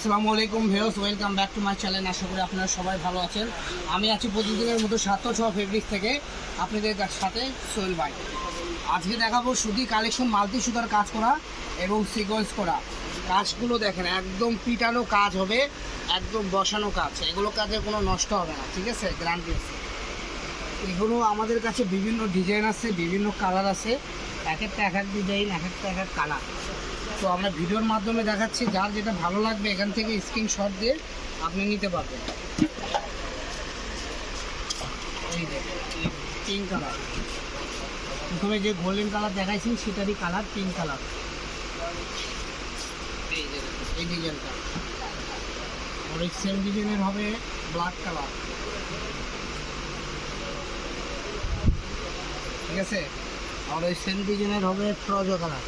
আসসালামু আলাইকুম views welcome back to my channel. আশা করি আপনারা সবাই ভালো আছেন। আমি আছি প্রতিদিনের মতো সাত ছ ফেব্রিক থেকে আপনাদের সাথে সোহেল ভাই। আজকে দেখাবো সুদি কালেকশন মাল্টি সুতার কাজ করা এবং সিকোয়েন্স করা। কাজগুলো দেখেন, একদম পিটানো কাজ হবে, একদম বসানো কাজ। এগুলো কাজে কোনো নষ্ট হবে না, ঠিক আছে? গ্যারান্টি আছে। এগুলো আমাদের কাছে বিভিন্ন ডিজাইন আছে, বিভিন্ন কালার আছে। এক একটা এক এক ডিজাইন এক একটা এক এক কালার তো আমরা ভিডিওর মাধ্যমে দেখাচ্ছি, যার যেটা ভালো লাগবে এখান থেকে স্ক্রিনশট দিয়ে আপনি নিতে পারবেন। এই পিঙ্ক কালার প্রথমে যে গোল্ডেন কালার দেখাইছি সেটারই কালার পিঙ্ক কালার এই ডিজাইনটা আর এই সেম ডিজাইনের হবে ব্ল্যাক কালার ঠিক আছে? আর ওই সেম ডিজাইনের হবে ফ্রজো কালার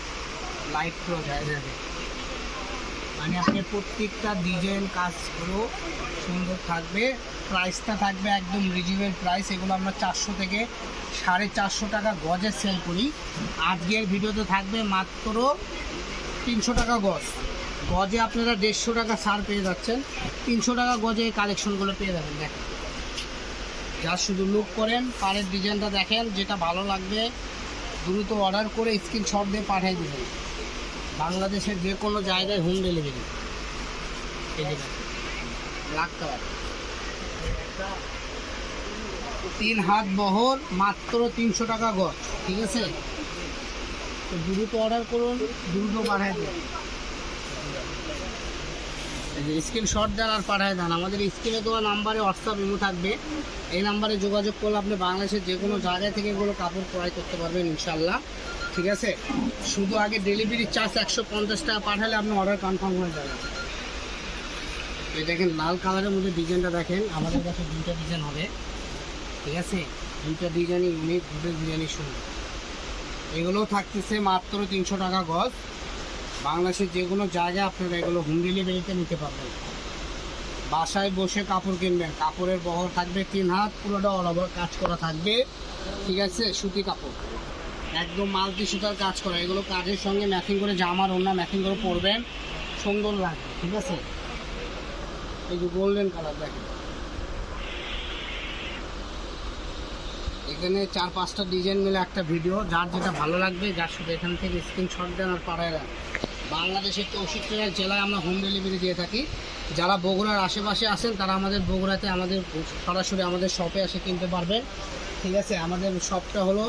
লাইট ফ্রজা এভাবে মানে আপনি প্রত্যেকটা ডিজাইন কাজগুলো সুন্দর থাকবে প্রাইসটা থাকবে একদম রিজনেবল প্রাইস এগুলো আমরা চারশো থেকে সাড়ে চারশো টাকা গজে সেল করি। আজকের ভিডিওতে থাকবে মাত্র তিনশো টাকা গজ। গজে আপনারা দেড়শো টাকা সার পেয়ে যাচ্ছেন। তিনশো টাকা গজে কালেকশনগুলো পেয়ে যাবেন, দেখেন। যা শুধু লুক করেন, পাড়ের ডিজাইনটা দেখেন, যেটা ভালো লাগবে দ্রুত অর্ডার করে স্ক্রিনশট দিয়ে পাঠিয়ে দেবেন বাংলাদেশের যে কোনো জায়গায় হোম ডেলিভারি রাখতে পারে তিন হাত বহর, মাত্র তিনশো টাকা গড় ঠিক আছে? তো দ্রুত অর্ডার করুন, দ্রুত পাঠায় দেন স্ক্রিনশট দেন আর পাঠায় দেন। আমাদের স্ক্রিনে দেওয়া নাম্বারে হোয়াটসঅ্যাপ ইমো থাকবে। এই নাম্বারে যোগাযোগ করলে আপনি বাংলাদেশের যে কোনো জায়গায় থেকে এগুলো কাপড় ক্রয় করতে পারবেন ইনশাল্লাহ ঠিক আছে? শুধু আগে ডেলিভারি চার্জ একশো পঞ্চাশ টাকা পাঠালে আপনি অর্ডার কনফার্ম হয়ে যাবে। এই দেখেন, লাল কালারের মধ্যে ডিজাইনটা দেখেন। আমাদের কাছে দুইটা ডিজাইন হবে। ঠিক আছে? দুইটা ডিজাইনই ইউনিক দুটো ডিজাইনই সুন্দর। এগুলো থাকতেছে মাত্র তিনশো টাকা গজ। বাংলাদেশের যে কোনো জায়গায় আপনারা এগুলো হোম ডেলিভারিতে নিতে পারবেন। বাসায় বসে কাপড় কিনবেন। কাপড়ের বহর থাকবে তিন হাত, পুরোটা অল ওভার কাজ করা থাকবে। ঠিক আছে? সুতি কাপড়। একদম মাল্টি সুতার কাজ করা। এগুলো কাজের সঙ্গে ম্যাচিং করে জামার অন্য ম্যাচিং করে পরবেন। সুন্দর লাগবে। ঠিক আছে? এই যে গোল্ডেন কালার দেখেন। এখানে চার পাঁচটা ডিজাইন মিলে একটা ভিডিও যার যেটা ভালো লাগবে, যার শুধু এখান থেকে স্ক্রিনশট দেন আর পাড়ায় দেন। বাংলাদেশের চৌষট্টি জেলায় আমরা হোম ডেলিভারি দিয়ে থাকি। যারা বগুড়ার আশেপাশে আছেন, তারা আমাদের বগুড়াতে আমাদের সরাসরি আমাদের শপে এসে কিনতে পারবেন। ঠিক আছে? আমাদের শপটা হলো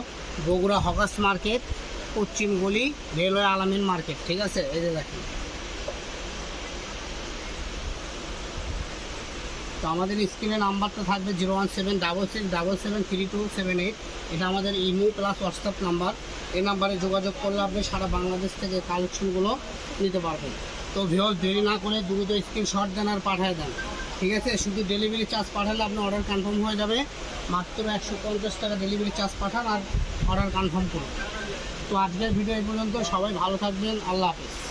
বগুড়া হকাস মার্কেট পশ্চিম গলি, রেলওয়ে আলামিন মার্কেট ঠিক আছে? এই যে দেখেন। তো আমাদের স্ক্রিনে নাম্বারটা থাকবে zero one seven double six double seven three two seven eight. এটা আমাদের ইমো প্লাস হোয়াটসঅ্যাপ নাম্বার। এই নাম্বারে যোগাযোগ করলে আপনি সারা বাংলাদেশ থেকে কালেকশনগুলো নিতে পারবেন। তো ভিওর দেরি না করে দ্রুত স্ক্রিনশট দেন আর পাঠিয়ে দেন। ঠিক আছে? শুধু ডেলিভারি চার্জ পাঠালে আপনার অর্ডার কনফার্ম হয়ে যাবে। মাত্র একশো পঞ্চাশ টাকা ডেলিভারি চার্জ পাঠান আর অর্ডার কনফার্ম করুন। তো আজকের ভিডিও এই পর্যন্ত। সবাই ভালো থাকবেন। আল্লাহ হাফিজ।